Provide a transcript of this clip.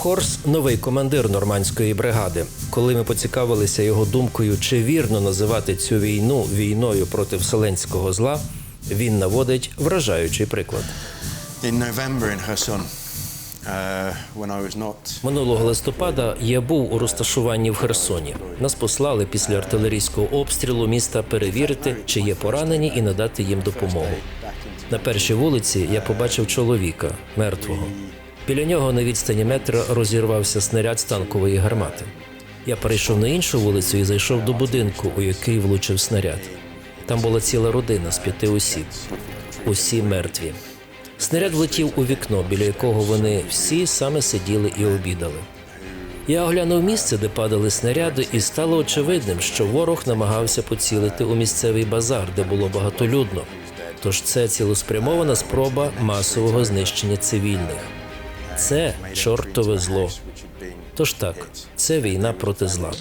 Хорс новий командир нормандської бригади. Коли ми поцікавилися його думкою, чи вірно називати цю війну війною проти вселенського зла, він наводить вражаючий приклад. In November in Kherson, uh, Минулого листопада я був у розташуванні в Херсоні. Нас послали після артилерійського обстрілу міста перевірити, чи є поранені, і надати їм допомогу. На першій вулиці я побачив чоловіка мертвого. Біля нього на відстані метра розірвався снаряд з танкової гармати. Я перейшов на іншу вулицю і зайшов до будинку, у який влучив снаряд. Там була ціла родина з п'яти осіб. Усі мертві. Снаряд влетів у вікно, біля якого вони всі саме сиділи і обідали. Я оглянув місце, де падали снаряди, і стало очевидним, що ворог намагався поцілити у місцевий базар, де було багатолюдно. Тож це цілеспрямована спроба масового знищення цивільних. Це чортове зло. Тож так, це війна проти зла.